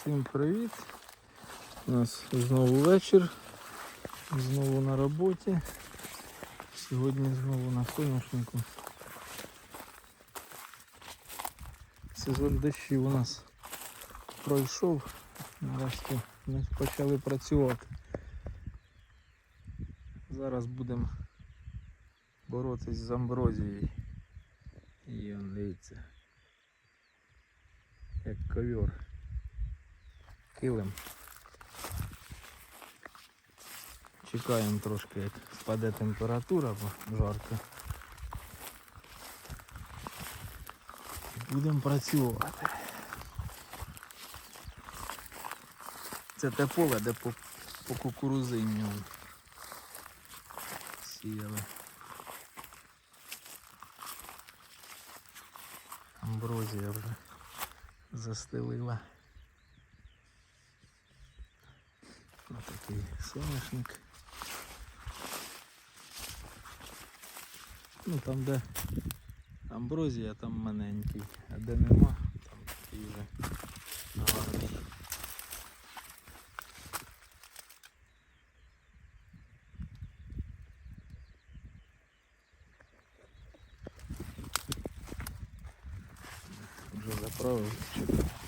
Всім привіт! У нас знову вечір, знову на роботі. Сьогодні знову на соняшнику. Сезон дощів у нас пройшов. Нарешті ми почали працювати. Зараз будемо боротись з амброзією. І он дивіться. Як ковер. Килим. Чекаємо трошки, як спаде температура, бо жарко. Будемо працювати. Це те поле, де по, по кукурузині сіяли. Амброзія вже застелила. Ось такий соняшник. Ну там де амброзія, там маленький, а де нема, там такий вже гарний. Вже заправив, чекаю.